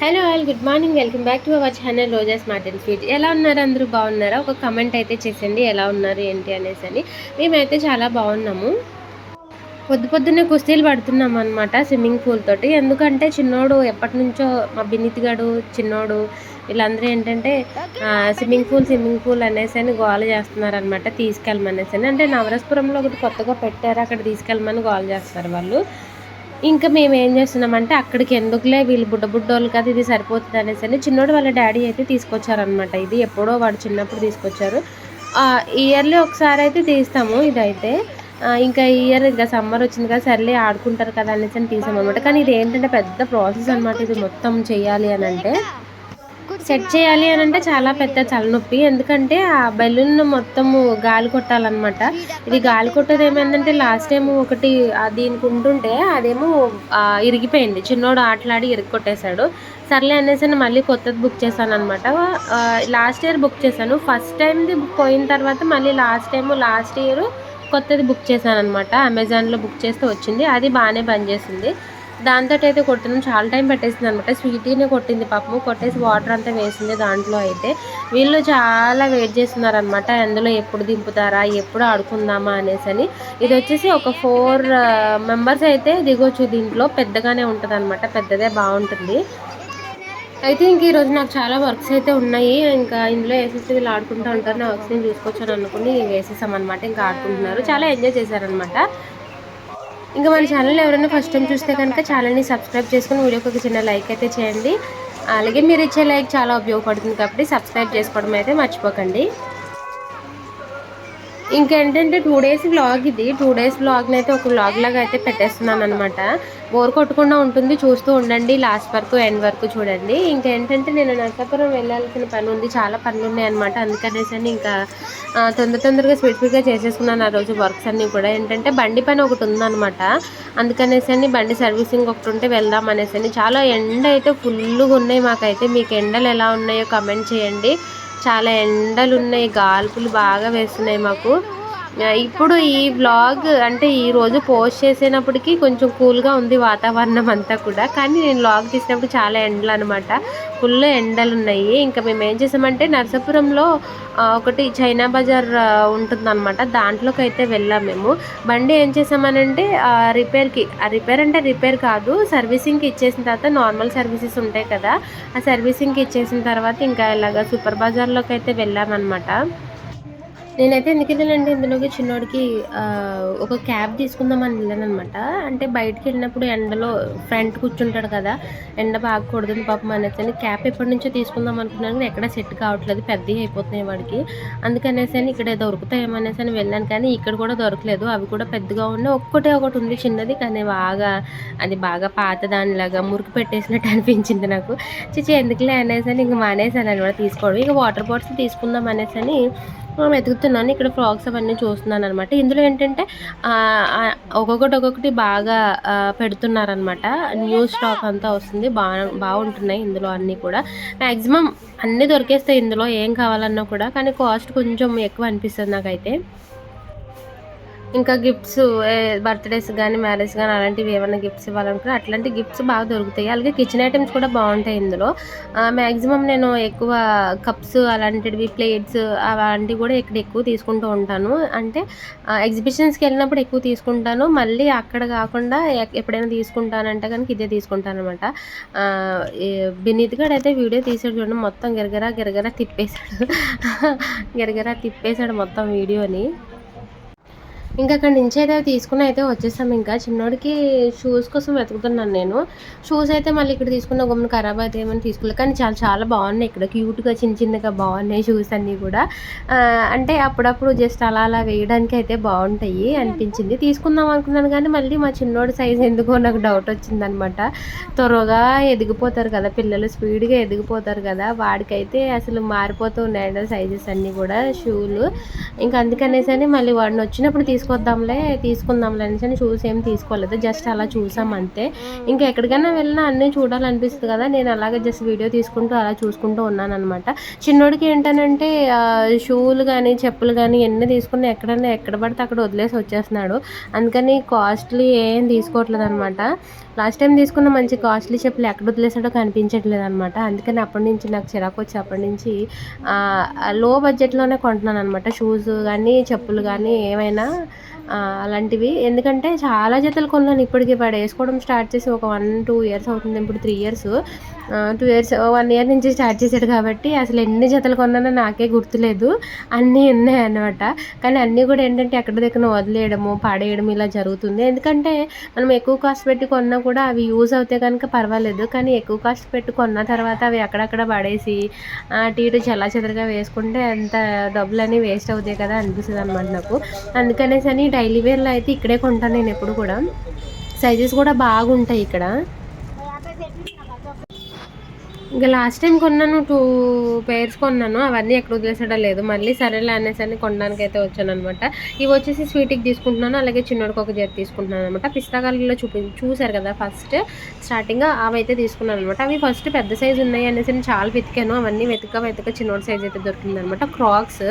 Hello all good morning welcome back to our channel Roja smart and sweet ఎలా ఉన్నారు అందరూ? బాగున్నారా? ఒక కమెంట్ అయితే చేసండి ఎలా ఉన్నారు ఏంటి అనేసి అని. మేమైతే చాలా బాగున్నాము. పొద్దు పొద్దున్నే కుస్తీలు పడుతున్నాం అనమాట స్విమ్మింగ్ పూల్ తోటి. ఎందుకంటే చిన్నోడు ఎప్పటి నుంచో మా బిన్నితి గడు చిన్నోడు వీళ్ళందరూ ఏంటంటే స్విమ్మింగ్ పూల్ స్విమ్మింగ్ పూల్ అనేసి అని గోల చేస్తున్నారనమాట తీసుకెళ్ళమనేసి అని. అంటే నవరసపురంలో ఒకటి కొత్తగా పెట్టారు అక్కడ తీసుకెళ్ళమని గోల చేస్తారు వాళ్ళు. ఇంకా మేము ఏం చేస్తున్నామంటే అక్కడికి ఎందుకులే వీళ్ళు బుడ్డ బుడ్డోళ్ళు కదా ఇది సరిపోతుంది అనేసి అని చిన్నోడు వాళ్ళ డాడీ అయితే తీసుకొచ్చారనమాట ఇది ఎప్పుడో వాడు చిన్నప్పుడు తీసుకొచ్చారు. ఇయర్లీ ఒకసారి అయితే తీస్తాము ఇదైతే. ఇంకా ఇయర్ ఇంకా సమ్మర్ వచ్చింది కదా సర్లే ఆడుకుంటారు కదా అనేసి అని తీసాం అనమాట కానీ ఇది ఏంటంటే పెద్ద ప్రాసెస్ అనమాట ఇది మొత్తం చేయాలి అని అంటే. సెట్ చేయాలి అని అంటే చాలా పెద్ద తలనొప్పి. ఎందుకంటే ఆ బెలూన్ మొత్తము గాలి కొట్టాలన్నమాట. ఇది గాలి కొట్టేది ఏమైందంటే లాస్ట్ టైం ఒకటి దీనికి ఉంటుంటే అదేమో ఇరిగిపోయింది. చిన్నోడు ఆటలాడి ఇరిగి కొట్టేశాడు. సర్లే అనేసి మళ్ళీ కొత్తది బుక్ చేశాను అనమాట లాస్ట్ ఇయర్ బుక్ చేశాను. ఫస్ట్ టైంది పోయిన తర్వాత మళ్ళీ లాస్ట్ టైం లాస్ట్ ఇయర్ కొత్తది బుక్ చేశాను అనమాట అమెజాన్లో బుక్ చేస్తే వచ్చింది. అది బాగానే పనిచేసింది. దాంతో అయితే కొట్టినాం చాలా టైం పెట్టేసింది అనమాట స్వీటీని కొట్టింది పాపము. కొట్టేసి వాటర్ అంతా వేసింది దాంట్లో అయితే. వీళ్ళు చాలా వెయిట్ చేస్తున్నారు అనమాట అందులో ఎప్పుడు దింపుతారా ఎప్పుడు ఆడుకుందామా అనేసి అని. ఇది వచ్చేసి ఒక ఫోర్ మెంబర్స్ అయితే దిగొచ్చు దీంట్లో. పెద్దగానే ఉంటుంది అనమాట పెద్దదే బాగుంటుంది. అయితే ఇంక ఈరోజు నాకు చాలా వర్క్స్ అయితే ఉన్నాయి. ఇంకా ఇందులో వేసేసి వీళ్ళు ఆడుకుంటూ ఉంటారు. నా వర్క్స్ నేను చూసుకొచ్చాను అనుకుని వేసేసాం అనమాట ఇంకా ఆడుకుంటున్నారు. చాలా ఎంజాయ్ చేశారనమాట ఇంకా మన ఛానల్ ఎవరైనా ఫస్ట్ టైం చూస్తే కనుక ఛానల్ని సబ్స్క్రైబ్ చేసుకుని వీడియోకి ఒక చిన్న లైక్ అయితే చేయండి. అలాగే మీరు ఇచ్చే లైక్ చాలా ఉపయోగపడుతుంది కాబట్టి సబ్స్క్రైబ్ చేసుకోవడం అయితే మర్చిపోకండి. ఇంకేంటంటే టూ డేస్ వ్లాగ్ ఇది. టూ డేస్ వ్లాగ్ని అయితే ఒక వ్లాగ్ లాగా అయితే పెట్టేస్తున్నాను అనమాట బోర్ కొట్టకుండా ఉంటుంది. చూస్తూ ఉండండి. లాస్ట్ వరకు ఎండ్ వరకు చూడండి. ఇంకేంటంటే నేను నరసాపురం వెళ్ళాల్సిన పని ఉంది. చాలా పనులు ఉన్నాయి అనమాట అందుకనేసి ఇంకా తొందర తొందరగా స్పీడ్ స్పీడ్గా చేసేసుకున్నాను ఆ రోజు వర్క్స్ అన్నీ కూడా. ఏంటంటే బండి పని ఒకటి ఉందన్నమాట. అందుకనేసి బండి సర్వీసింగ్ ఒకటి ఉంటే వెళ్దాం అనేసి చాలా ఎండ అయితే ఫుల్గా ఉన్నాయి మాకైతే. మీకు ఎండలు ఎలా ఉన్నాయో కమెంట్ చేయండి. చాలా ఎండలు ఉన్నాయి గాల్పులు బాగా వేస్తున్నాయి మాకు. ఇప్పుడు ఈ వ్లాగ్ అంటే ఈరోజు పోస్ట్ చేసేటప్పటికి కొంచెం కూల్గా ఉంది వాతావరణం అంతా కూడా. కానీ నేను వ్లాగ్ తీసినప్పుడు చాలా ఎండలు అనమాట ఫుల్ ఎండలు ఉన్నాయి. ఇంకా మేము ఏం చేసామంటే నరసాపురంలో ఒకటి చైనా బజార్ ఉంటుందన్నమాట. దాంట్లోకి అయితే వెళ్ళాం మేము. బండి ఏం చేసామనంటే రిపేర్కి ఆ రిపేర్ అంటే రిపేర్ కాదు సర్వీసింగ్కి ఇచ్చేసిన తర్వాత నార్మల్ సర్వీసెస్ ఉంటాయి కదా. ఆ సర్వీసింగ్కి ఇచ్చేసిన తర్వాత ఇంకా ఇలాగ సూపర్ బజార్లోకి అయితే వెళ్ళామన్నమాట. నేనైతే ఎందుకెళ్ళానంటే ఇందులోకి చిన్నోడికి ఒక క్యాబ్ తీసుకుందామని వెళ్ళానమాట అంటే బయటకు వెళ్ళినప్పుడు ఎండలో ఫ్రంట్ కూర్చుంటాడు కదా ఎండ బాగకూడదు పాపం అనేసి అని క్యాప్ ఎప్పటి నుంచో తీసుకుందాం అనుకున్నాను ఎక్కడ సెట్ కావట్లేదు పెద్దవి అయిపోతున్నాయి వాడికి. అందుకనేసి అని ఇక్కడ దొరుకుతాయేమనేసి అని వెళ్ళాను కానీ ఇక్కడ కూడా దొరకలేదు. అవి కూడా పెద్దగా ఉన్నాయి. ఒక్కటే ఒకటి ఉంది చిన్నది కానీ బాగా అది బాగా పాత దానిలాగా మురికి పెట్టేసినట్టు అనిపించింది నాకు. చిచి ఎందుకులే అనేసి అని ఇంక మానేసాను అనమాట తీసుకోవడం. ఇక వాటర్ బాటిల్స్ తీసుకుందాం అనేసి అని వెతుకుతున్నాను. ఇక్కడ ఫ్రాక్స్ అవన్నీ చూస్తున్నాను అనమాట ఇందులో ఏంటంటే ఒక్కొక్కటి ఒక్కొక్కటి బాగా పెడుతున్నారనమాట న్యూ స్టాక్ అంతా వస్తుంది. బాగా బాగుంటున్నాయి ఇందులో అన్నీ కూడా. మ్యాక్సిమం అన్నీ దొరికేస్తాయి ఇందులో. ఏం కావాలన్నా కూడా. కానీ కాస్ట్ కొంచెం ఎక్కువ అనిపిస్తుంది నాకైతే. ఇంకా గిఫ్ట్స్ బర్త్డేస్ కానీ మ్యారేజ్ కానీ అలాంటివి ఏమైనా గిఫ్ట్స్ ఇవ్వాలనుకున్నా అట్లాంటి గిఫ్ట్స్ బాగా దొరుకుతాయి. అలాగే కిచెన్ ఐటమ్స్ కూడా బాగుంటాయి ఇందులో. మ్యాక్సిమం నేను ఎక్కువ కప్స్ అలాంటివి ప్లేట్స్ అలాంటివి కూడా ఇక్కడ ఎక్కువ తీసుకుంటూ ఉంటాను. అంటే ఎగ్జిబిషన్స్కి వెళ్ళినప్పుడు ఎక్కువ తీసుకుంటాను. మళ్ళీ అక్కడ కాకుండా ఎప్పుడైనా తీసుకుంటానంటే కనుక ఇదే తీసుకుంటాను అనమాట బినీత్ అయితే వీడియో తీసాడు చూడండి మొత్తం గిరగరా గిరగరా తిప్పేశాడు. గిరగరా తిప్పేశాడు మొత్తం వీడియోని. ఇంకా అక్కడ నుంచి అయితే తీసుకుని అయితే వచ్చేసాం. ఇంకా చిన్నోడికి షూస్ కోసం వెతుకుతున్నాను నేను. షూస్ అయితే మళ్ళీ ఇక్కడ తీసుకున్న గమ్మున ఖరాబ్ అయితే ఏమని తీసుకోలేదు. కానీ చాలా చాలా బాగున్నాయి ఇక్కడ. క్యూట్గా చిన్న చిన్నగా బాగున్నాయి షూస్ అన్నీ కూడా. అంటే అప్పుడప్పుడు జస్ట్ అలా అలా వేయడానికి అయితే బాగుంటాయి అనిపించింది. తీసుకుందాం అనుకున్నాను కానీ మళ్ళీ మా చిన్నోడి సైజ్ ఎందుకో నాకు డౌట్ వచ్చిందనమాట. త్వరగా ఎదిగిపోతారు కదా పిల్లలు స్పీడ్గా ఎదిగిపోతారు కదా. వాడికైతే అసలు మారిపోతూ ఉన్నాయండి సైజెస్ అన్నీ కూడా షూలు ఇంకా అందుకనేసి మళ్ళీ వాడిని వచ్చినప్పుడు తీసుకు తీసుకొద్దాంలే తీసుకుందాంలే అని చూసి ఏం తీసుకోలేదు. జస్ట్ అలా చూసాం అంతే. ఇంకా ఎక్కడికైనా వెళ్ళినా అన్నీ చూడాలనిపిస్తుంది కదా. నేను అలాగే జస్ట్ వీడియో తీసుకుంటూ అలా చూసుకుంటూ ఉన్నాను అనమాట చిన్నోడికి ఏంటనంటే షూలు కానీ చెప్పులు కానీ ఎన్ని తీసుకుని ఎక్కడైనా ఎక్కడ పడితే అక్కడ వదిలేసి వచ్చేస్తున్నాడు. అందుకని కాస్ట్లీ ఏం తీసుకోవట్లేదు అనమాట లాస్ట్ టైం తీసుకున్న మంచి కాస్ట్లీ చెప్పులు ఎక్కడ వదిలేసాడో కనిపించట్లేదు అనమాట అందుకని అప్పటి నుంచి నాకు చిరాకు వచ్చి అప్పటి నుంచి లో బడ్జెట్లోనే కొంటున్నాను అనమాట షూస్ కానీ చెప్పులు కానీ ఏమైనా అలాంటివి. ఎందుకంటే చాలా జతలు కొన్నాను. ఇప్పటికి వాడు వేసుకోవడం స్టార్ట్ చేసి ఒక వన్ టూ ఇయర్స్ అవుతుంది. ఇప్పుడు three years. Two years one year నుంచి స్టార్ట్ చేశాడు కాబట్టి అసలు ఎన్ని జతలు కొన్నానో నాకే గుర్తులేదు. అన్నీ ఉన్నాయన్నమాట. కానీ అన్నీ కూడా ఏంటంటే ఎక్కడ దగ్గర వదిలేయడము పాడేయడం ఇలా జరుగుతుంది. ఎందుకంటే మనం ఎక్కువ కాస్ట్ పెట్టి కొన్నా కూడా అవి యూజ్ అవుతాయి కనుక పర్వాలేదు. కానీ ఎక్కువ కాస్ట్ పెట్టి కొన్న తర్వాత అవి అక్కడక్కడ పడేసి అటు ఇటు చల్ల చెదరగా వేసుకుంటే అంత డబ్బులు వేస్ట్ అవుతాయి కదా అనిపిస్తుంది అనమాట నాకు. అందుకనేసి అని డైలీ వేర్లో అయితే ఇక్కడే కొంటాను నేను ఎప్పుడు కూడా. సైజెస్ కూడా బాగుంటాయి ఇక్కడ. ఇంకా లాస్ట్ టైం కొన్నాను టూ పేర్స్ కొన్నాను. అవన్నీ ఎక్కడ వదిలేసడం లేదు. మళ్ళీ సరేలే అనేసి అని కొనడానికి అయితే వచ్చాను అనమాట ఇవి వచ్చేసి స్వీట్కి తీసుకుంటున్నాను అలాగే చిన్నోడికి ఒక జత తీసుకుంటున్నాను అనమాట పిస్తాకాలలో చూపి చూశారు కదా ఫస్ట్ స్టార్టింగ్ అవి అయితే తీసుకున్నాను అనమాట అవి ఫస్ట్ పెద్ద సైజు ఉన్నాయి అనేసి నేను చాలా వెతికాను. అవన్నీ వెతక వెతక చిన్నోడి సైజ్ అయితే దొరికింది అనమాట క్రాక్స్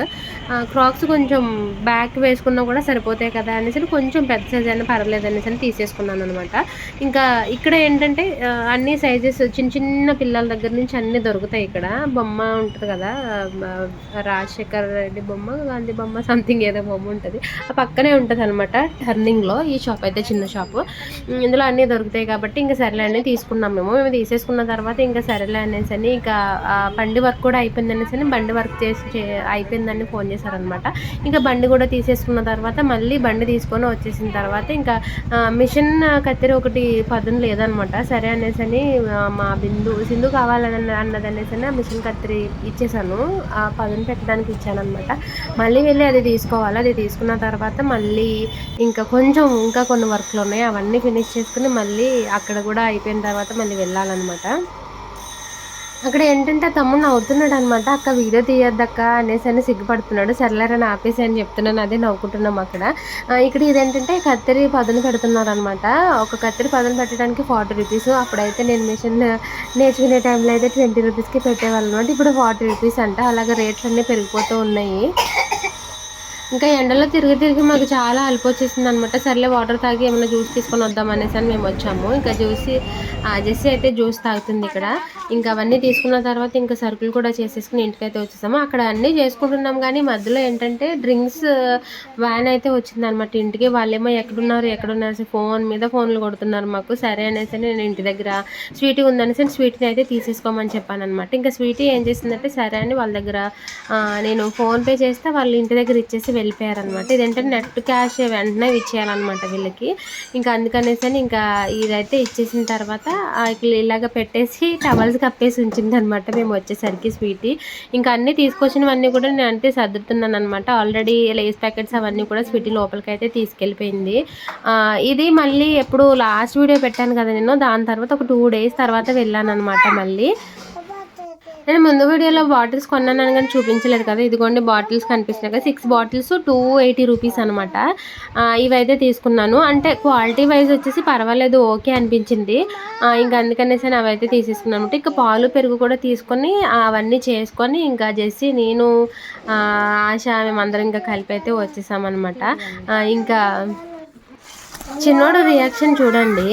క్రాక్స్ కొంచెం బ్యాక్ వేసుకున్నా కూడా సరిపోతాయి కదా అనేసి కొంచెం పెద్ద సైజ్ అయినా పర్వాలేదు అనేసి తీసేసుకున్నాను అనమాట ఇంకా ఇక్కడ ఏంటంటే అన్ని సైజెస్ చిన్న చిన్న పిల్లల దగ్గర నుంచి అన్ని దొరుకుతాయి ఇక్కడ. బొమ్మ ఉంటుంది కదా రాజశేఖర్ రెడ్డి బొమ్మ గాంధీ బొమ్మ సంథింగ్ ఏదో బొమ్మ ఉంటుంది. ఆ పక్కనే ఉంటుంది అనమాట టర్నింగ్లో ఈ షాప్ అయితే చిన్న షాపు ఇందులో అన్నీ దొరుకుతాయి కాబట్టి ఇంకా సరేలే అనేది తీసుకున్నాం మేము. మేము తీసేసుకున్న తర్వాత ఇంకా సరేలే అనేసి అని ఇంకా బండి వర్క్ కూడా అయిపోయింది అనేసి అని బండి వర్క్ చేసి అయిపోయిందని ఫోన్ చేశారనమాట ఇంకా బండి కూడా తీసేసుకున్న తర్వాత మళ్ళీ బండి తీసుకొని వచ్చేసిన తర్వాత ఇంకా మిషన్ కత్తిరి ఒకటి పదును లేదనమాట సరే అనేసి అని మా బిందు సింధు కావాలని అన్నది అనేసి ఆ మిషన్ కత్తిరి ఇచ్చేసాను. ఆ పదును పెట్టడానికి ఇచ్చాను అనమాట మళ్ళీ వెళ్ళి అది తీసుకోవాలి. అది తీసుకున్న తర్వాత మళ్ళీ ఇంకా కొంచెం ఇంకా కొన్ని వర్క్లు ఉన్నాయి. అవన్నీ ఫినిష్ చేసుకుని మళ్ళీ అక్కడ కూడా అయిపోయిన తర్వాత మళ్ళీ వెళ్ళాలన్నమాట. అక్కడ ఏంటంటే తమ్ముడు నవ్వుతున్నాడు అనమాట అక్క వీడియో తీయొద్దక్క అనేసి అని సిగ్గుపడుతున్నాడు. సర్లేరని ఆపేసి అని చెప్తున్నాను. అదే నవ్వుకుంటున్నాం అక్కడ. ఇక్కడ ఇదేంటంటే కత్తెరి పదును పెడుతున్నారు అనమాట ఒక కత్తెరి పదును పెట్టడానికి ఫార్టీ రూపీస్. అప్పుడైతే నేను మిషన్ నేర్చుకునే టైంలో అయితే ట్వంటీ రూపీస్కి పెట్టేవాళ్ళు అనమాట ఇప్పుడు ఫార్టీ రూపీస్ అంట. అలాగే రేట్స్ అన్నీ పెరిగిపోతూ ఉన్నాయి. ఇంకా ఎండలో తిరిగి తిరిగి మాకు చాలా అలుపు వచ్చేసింది అనమాట సర్లే వాటర్ తాగి ఏమైనా జ్యూస్ తీసుకొని వద్దాం అనేసి అని మేము వచ్చాము. ఇంకా జ్యూస్ జెస్సీ అయితే జ్యూస్ తాగుతుంది ఇక్కడ. ఇంకా అవన్నీ తీసుకున్న తర్వాత ఇంకా సరుకులు కూడా చేసేసుకుని ఇంటికైతే వచ్చేసాము. అక్కడ అన్నీ చేసుకుంటున్నాం కానీ మధ్యలో ఏంటంటే డ్రింక్స్ వ్యాన్ అయితే వచ్చింది అనమాట ఇంటికి. వాళ్ళేమో ఎక్కడున్నారు ఎక్కడున్నారు ఫోన్ మీద ఫోన్లు కొడుతున్నారు మాకు. సరే అనేసి నేను ఇంటి దగ్గర స్వీట్ ఉందనేసి స్వీట్ని అయితే తీసేసుకోమని చెప్పాను అనమాట ఇంకా స్వీట్ ఏం చేసిందంటే సరే అని వాళ్ళ దగ్గర నేను ఫోన్పే చేస్తే వాళ్ళు ఇంటి దగ్గర ఇచ్చేసి వెళ్ళిపోయారనమాట. ఇదేంటంటే నెట్ క్యాష్ వెంటనే ఇచ్చేయాలన్నమాట వీళ్ళకి. ఇంకా అందుకనేసి ఇంకా ఇదైతే ఇచ్చేసిన తర్వాత ఇలాగ పెట్టేసి టవల్స్ కప్పేసి ఉంచింది అనమాట మేము వచ్చేసరికి స్వీట్. ఇంకా అన్నీ తీసుకొచ్చినవన్నీ కూడా నేను అంటే సర్దుతున్నాను అనమాట ఆల్రెడీ లేస్ ప్యాకెట్స్ అవన్నీ కూడా స్వీట్ లోపలికి అయితే తీసుకెళ్ళిపోయింది ఇది మళ్ళీ ఎప్పుడు లాస్ట్ వీడియో పెట్టాను కదా నేను. దాని తర్వాత ఒక టూ డేస్ తర్వాత వెళ్ళాను అనమాట మళ్ళీ. నేను ముందు వీడియోలో బాటిల్స్ కొన్నాను కానీ చూపించలేదు కదా. ఇదిగోండి బాటిల్స్ కనిపిస్తున్నాయి కదా. Six bottles two eighty rupees అనమాట ఇవైతే తీసుకున్నాను. అంటే క్వాలిటీ వైజ్ వచ్చేసి పర్వాలేదు ఓకే అనిపించింది. ఇంకా అందుకనేసి నేను అవైతే తీసేసుకున్నాను అనమాట ఇంకా పాలు పెరుగు కూడా తీసుకొని అవన్నీ చేసుకొని ఇంకా చేసి నేను ఆశ మేమందరం ఇంకా కలిపి అయితే వచ్చేసామన్నమాట. ఇంకా చిన్నోడు రియాక్షన్ చూడండి.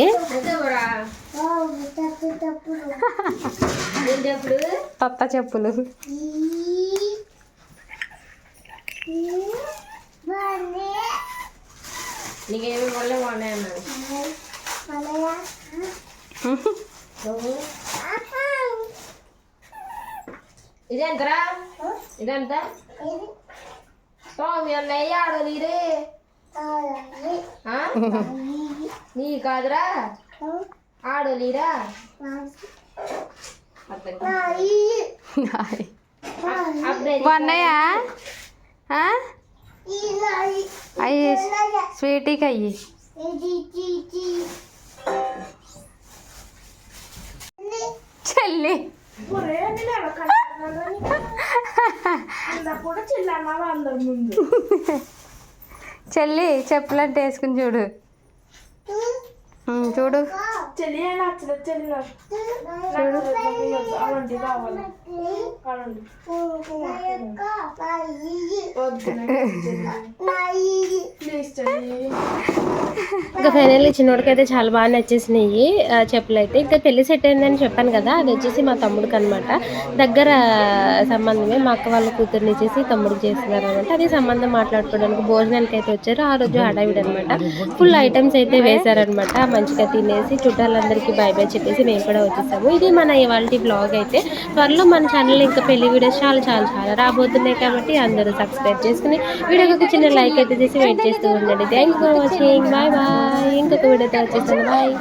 కొత్త చెప్పులు నీకేమి వల్లే బాగున్నాయి అన్నాడు ఇదేంతరా ఇదంతా స్వామి అన్నయ్య ఆడలీరే నీ కాదురా ఆడలీరా? అయ్యి స్వీటీకి అయ్యి చెల్లి. చెల్లి చెప్పులంటే వేసుకుని చూడు. చూడు. చెల్లి నచ్చలేదు చెల్లి చూడు ఆంటీ కావాలి కాడండి ప్లీజ్ చెల్లి ఇంకా ఫైనల్లీ చిన్నోడికైతే చాలా బాగా నచ్చేసినాయి. చెప్పులు అయితే ఇంకా పెళ్ళి సెట్ అయిందని చెప్పాను కదా అది వచ్చేసి మా తమ్ముడికి అనమాట దగ్గర సంబంధమే. మా అక్క వాళ్ళ కూతుర్ని ఇచ్చేసి తమ్ముడికి చేస్తున్నారు అనమాట అది సంబంధం మాట్లాడుకోవడానికి భోజనానికి అయితే వచ్చారు. ఆ రోజు హడావిడి అనమాట ఫుల్ ఐటమ్స్ అయితే వేశారనమాట మంచిగా తినేసి చుట్టాలందరికీ బై బై చెప్పేసి మేము కూడా వచ్చేసాము. ఇది మన ఇవాళ బ్లాగ్ అయితే. త్వరలో మన ఛానల్ ఇంకా పెళ్ళి వీడియోస్ చాలా చాలా చాలా రాబోతున్నాయి కాబట్టి అందరూ సబ్స్క్రైబ్ చేసుకుని వీడియోకి ఒక చిన్న లైక్ అయితే చేసి వెయిట్ చేస్తూ ఉండండి thank for watching bye bye ఇంకొక వీడియోతో వచ్చేస్తాను బాయ్